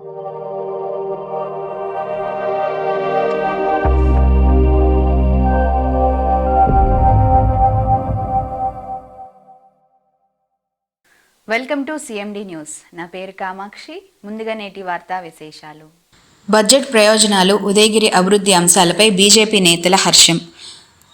Welcome to CMD news. నా పేరు కామాక్షి. ముందుగా నేటి వార్తా విశేషాలు. బడ్జెట్ ప్రయోజనాలు ఉదయగిరి అభివృద్ధి అంశాలపై బీజేపీ నేతల హర్షం.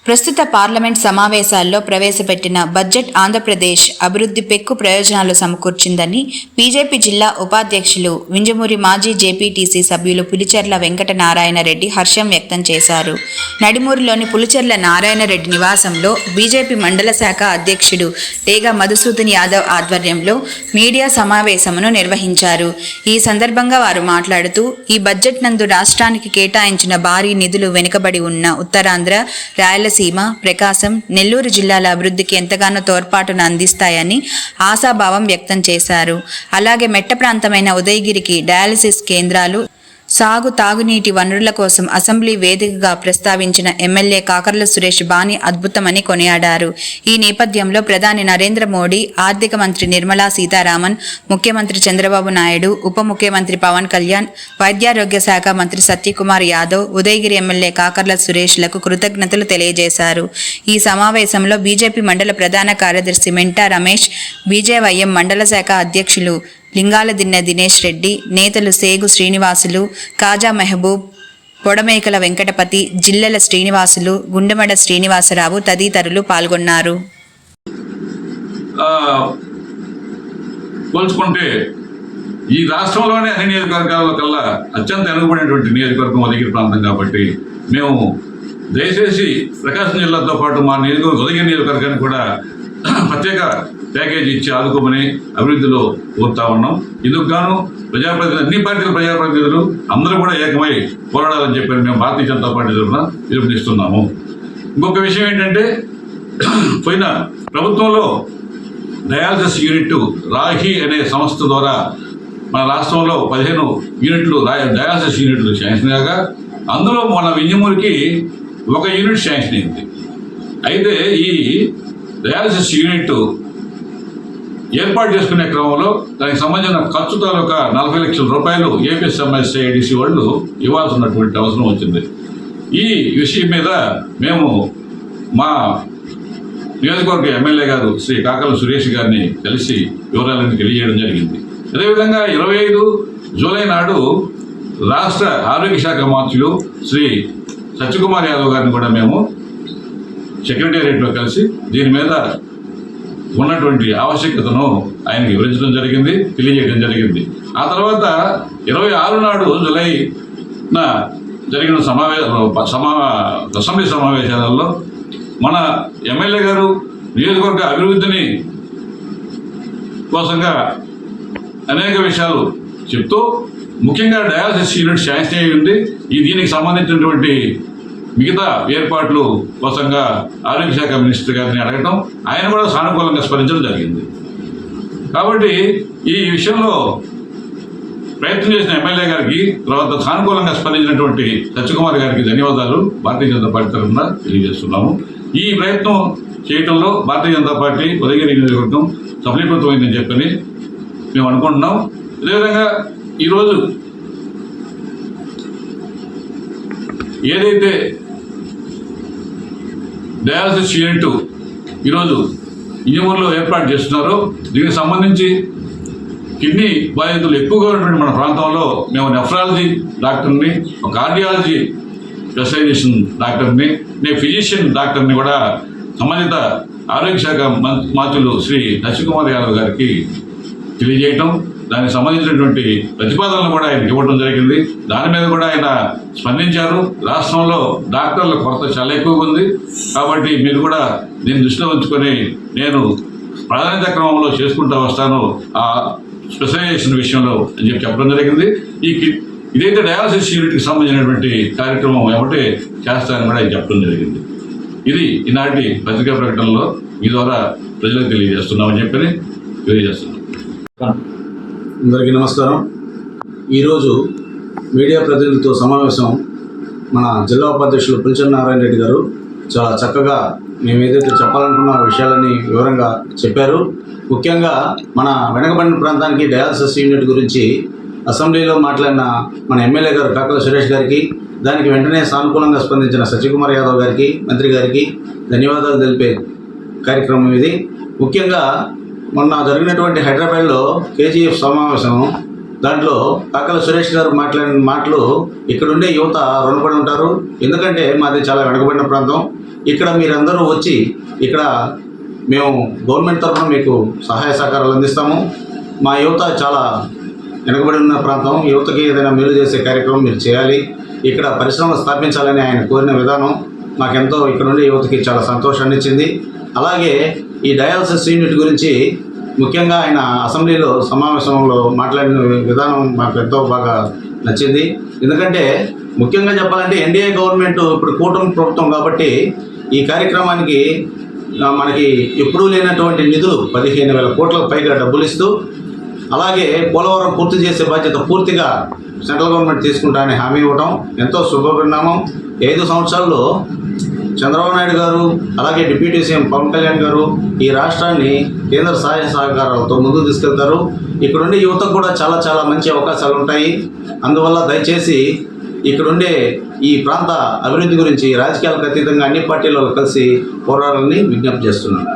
ప్రస్తుత పార్లమెంట్ సమావేశాల్లో ప్రవేశపెట్టిన బడ్జెట్ ఆంధ్రప్రదేశ్ అభివృద్ధి పెక్కు ప్రయోజనాలు సమకూర్చిందని బీజేపీ జిల్లా ఉపాధ్యక్షులు వింజమూరి మాజీ జేపీటీసీ సభ్యులు పులిచెర్ల వెంకట నారాయణరెడ్డి హర్షం వ్యక్తం చేశారు. నడిమూరులోని పులిచెర్ల నారాయణరెడ్డి నివాసంలో బీజేపీ మండల శాఖ అధ్యక్షుడు టేగా మధుసూదన్ యాదవ్ ఆధ్వర్యంలో మీడియా సమావేశమును నిర్వహించారు. ఈ సందర్భంగా వారు మాట్లాడుతూ ఈ బడ్జెట్ నందు రాష్ట్రానికి కేటాయించిన భారీ నిధులు వెనుకబడి ఉన్న ఉత్తరాంధ్ర రాయలసీమ ప్రకాశం నెల్లూరు జిల్లాల అభివృద్ధికి ఎంతగానో తోడ్పాటును అందిస్తాయని ఆశాభావం వ్యక్తం చేశారు. అలాగే మెట్ట ప్రాంతమైన ఉదయగిరికి డయాలసిస్ కేంద్రాలు సాగు తాగునీటి వనరుల కోసం అసెంబ్లీ వేదికగా ప్రస్తావించిన ఎమ్మెల్యే కాకర్ల సురేష్ బాని అద్భుతమని కొనియాడారు. ఈ నేపథ్యంలో ప్రధాని నరేంద్ర మోడీ ఆర్థిక మంత్రి నిర్మలా సీతారామన్ ముఖ్యమంత్రి చంద్రబాబు నాయుడు ఉప ముఖ్యమంత్రి పవన్ కళ్యాణ్ వైద్యారోగ్య శాఖ మంత్రి సత్యకుమార్ యాదవ్ ఉదయగిరి ఎమ్మెల్యే కాకర్ల సురేష్లకు కృతజ్ఞతలు తెలియజేశారు. ఈ సమావేశంలో బీజేపీ మండల ప్రధాన కార్యదర్శి మెంటా రమేష్ బీజేవైఎం మండల శాఖ అధ్యక్షులు లింగాల దిన్నె దినేష్ రెడ్డి నేతలు సేగు శ్రీనివాసులు కాజా మెహబూబ్ పొడమేకల వెంకటపతి జిల్లెల శ్రీనివాసులు గుండెమడ శ్రీనివాసరావు తదితరులు పాల్గొన్నారు. పోల్చుకుంటే ఈ రాష్ట్రంలోనే అన్ని నియోజకవర్గాల్లో కల్లా అత్యంత వెనుకబడినటువంటి నియోజకవర్గం ఉదగిరి ప్రాంతం కాబట్టి మేము దయచేసి ప్రకాశం జిల్లాతో పాటు మా నియోజకవర్గం ఉదగిరి నియోజకవర్గాన్ని కూడా ప్రత్యేక ప్యాకేజీ ఇచ్చి ఆదుకోమని అభివృద్ధిలో కోరుతా ఉన్నాం. ఇందుకు గాను ప్రజాప్రతినిధులు అన్ని పార్టీల ప్రజాప్రతినిధులు అందరూ కూడా ఏకమై పోరాడాలని చెప్పి మేము భారతీయ జనతా పార్టీ తరఫున పిలుపునిస్తున్నాము ఇంకొక విషయం ఏంటంటే పోయిన ప్రభుత్వంలో డయాలసిస్ యూనిట్ రాహి అనే సంస్థ ద్వారా మన రాష్ట్రంలో పదిహేను యూనిట్లు డయాలసిస్ యూనిట్లు శాంక్షన్ కాగా అందులో మన వింజమూరికి ఒక యూనిట్ శాంక్షన్ అయింది. అయితే ఈ డయాలసిస్ యూనిట్ ఏర్పాటు చేసుకునే క్రమంలో దానికి సంబంధించిన ఖర్చు తాలూకా నలభై లక్షల రూపాయలు ఏపీఎస్ఎంఎస్ఐడిసి వాళ్ళు ఇవ్వాల్సినటువంటి అవసరం వచ్చింది. ఈ విషయం మీద మేము మా నియోజకవర్గ ఎమ్మెల్యే గారు శ్రీ కాకల సురేష్ గారిని కలిసి వివరాలను తెలియజేయడం జరిగింది. అదేవిధంగా ఇరవై ఐదు జూలై నాడు రాష్ట్ర ఆరోగ్య శాఖ మంత్రులు శ్రీ సత్యకుమార్ యాదవ్ గారిని కూడా మేము సెక్రటేరియట్లో కలిసి దీని మీద ఉన్నటువంటి ఆవశ్యకతను ఆయనకి వివరించడం జరిగింది తెలియజేయడం జరిగింది. ఆ తర్వాత ఇరవై ఆరు నాడు జులైన జరిగిన సమావేశ సమా అసెంబ్లీ సమావేశాలలో మన ఎమ్మెల్యే గారు నియోజకవర్గ అభివృద్ధిని కోసంగా అనేక విషయాలు చెప్తూ ముఖ్యంగా డయాలసిస్ యూనిట్ శాంక్షన్ అయి ఉంది. ఈ దీనికి సంబంధించినటువంటి మిగతా ఏర్పాట్లు కోసంగా ఆరోగ్య శాఖ మినిస్టర్ గారిని అడగటం ఆయన కూడా సానుకూలంగా స్పందించడం జరిగింది. కాబట్టి ఈ విషయంలో ప్రయత్నం చేసిన ఎమ్మెల్యే గారికి తర్వాత సానుకూలంగా స్పందించినటువంటి సత్యకుమార్ గారికి ధన్యవాదాలు. భారతీయ జనతా పార్టీ తరఫున తెలియజేస్తున్నాము. ఈ ప్రయత్నం చేయటంలో భారతీయ జనతా పార్టీ ఉదయగిరి నియోజకవర్గం సఫలీకృతమైందని చెప్పని మేము అనుకుంటున్నాం. అదేవిధంగా ఈరోజు ఏదైతే డయాలసిస్ యూనిట్ ఈరోజు ఇంజమూరులో ఏర్పాటు చేస్తున్నారు. దీనికి సంబంధించి కిడ్నీ బాధితులు ఎక్కువగా ఉన్నటువంటి మన ప్రాంతంలో మేము నెఫ్రాలజీ డాక్టర్ని ఒక కార్డియాలజీ స్పెషలైజేషన్ డాక్టర్ని నేను ఫిజిషియన్ డాక్టర్ని కూడా సంబంధిత ఆరోగ్య శాఖ మం- మంత్రులు శ్రీ నరసింహకుమార్ యాదవ్ గారికి తెలియజేయటం. దానికి సంబంధించినటువంటి ప్రతిపాదనలు కూడా ఆయనకి ఇవ్వడం జరిగింది. దాని మీద కూడా ఆయన స్పందించారు. రాష్ట్రంలో డాక్టర్ల కొరత చాలా ఎక్కువగా ఉంది. కాబట్టి మీరు కూడా దీన్ని దృష్టిలో ఉంచుకొని నేను ప్రాధాన్యత క్రమంలో చేసుకుంటూ వస్తాను ఆ స్పెషలైజేషన్ విషయంలో అని చెప్పి చెప్పడం జరిగింది. ఈ ఇదైతే డయాలసిస్ యూనిట్కి సంబంధించినటువంటి కార్యక్రమం ఏమంటే చేస్తానని కూడా ఆయన చెప్పడం జరిగింది. ఇది ఈనాటి పత్రికా ప్రకటనలో మీ ద్వారా ప్రజలకు తెలియజేస్తున్నామని చెప్పని తెలియజేస్తున్నాం. అందరికీ నమస్కారం. ఈరోజు మీడియా ప్రతినిధులతో సమావేశం మన జిల్లా ఉపాధ్యక్షులు పులిచర్ నారాయణ రెడ్డి గారు. చాలా చక్కగా మేము ఏదైతే చెప్పాలనుకున్న విషయాలని వివరంగా చెప్పారు. ముఖ్యంగా మన వెనకబడిన ప్రాంతానికి డయాలసిస్ యూనిట్ గురించి అసెంబ్లీలో మాట్లాడిన మన ఎమ్మెల్యే గారు కాకల సురేష్ గారికి దానికి వెంటనే సానుకూలంగా స్పందించిన సత్యకుమార్ యాదవ్ గారికి మంత్రి గారికి ధన్యవాదాలు తెలిపే కార్యక్రమం ఇది. ముఖ్యంగా మొన్న జరిగినటువంటి హైదరాబాద్లో కేజీఎఫ్ సమావేశం దాంట్లో కాకల సురేష్ గారు మాట్లాడిన మాటలు ఇక్కడుండే యువత రుణపడి ఉంటారు. ఎందుకంటే మాది చాలా వెనకబడిన ప్రాంతం. ఇక్కడ మీరందరూ వచ్చి ఇక్కడ మేము గవర్నమెంట్ తరఫున మీకు సహాయ సహకారాలు అందిస్తాము. మా యువత చాలా వెనకబడి ఉన్న ప్రాంతం. యువతకి ఏదైనా మేలు చేసే కార్యక్రమం మీరు చేయాలి. ఇక్కడ పరిశ్రమలు స్థాపించాలని ఆయన కోరిన విధానం మాకెంతో ఇక్కడ నుండి యువతకి చాలా సంతోషాన్ని ఇచ్చింది. అలాగే ఈ డయాలసిస్ యూనిట్ గురించి ముఖ్యంగా ఆయన అసెంబ్లీలో సమావేశంలో మాట్లాడిన విధానం మాకు ఎంతో బాగా నచ్చింది. ఎందుకంటే ముఖ్యంగా చెప్పాలంటే ఎన్డీఏ గవర్నమెంట్ ఇప్పుడు కూటమి ప్రభుత్వం కాబట్టి ఈ కార్యక్రమానికి మనకి ఎప్పుడూ లేనటువంటి నిధులు పదిహేను వేల కోట్లకు పైగా డబ్బులు ఇస్తూ అలాగే పోలవరం పూర్తి చేసే బాధ్యత పూర్తిగా సెంట్రల్ గవర్నమెంట్ తీసుకుంటానని హామీ ఇవ్వడం ఎంతో శుభపరిణామం. ఐదు సంవత్సరాల్లో చంద్రబాబు నాయుడు గారు అలాగే డిప్యూటీ సీఎం పవన్ కళ్యాణ్ గారు ఈ రాష్ట్రాన్ని కేంద్ర సహాయ సహకారాలతో ముందుకు తీసుకెళ్తారు. ఇక్కడుండే యువతకు కూడా చాలా చాలా మంచి అవకాశాలు ఉంటాయి. అందువల్ల దయచేసి ఇక్కడుండే ఈ ప్రాంత అభివృద్ధి గురించి రాజకీయాలకు అతీతంగా అన్ని పార్టీలు కలిసి పోరాడాలని విజ్ఞప్తి చేస్తున్నాను.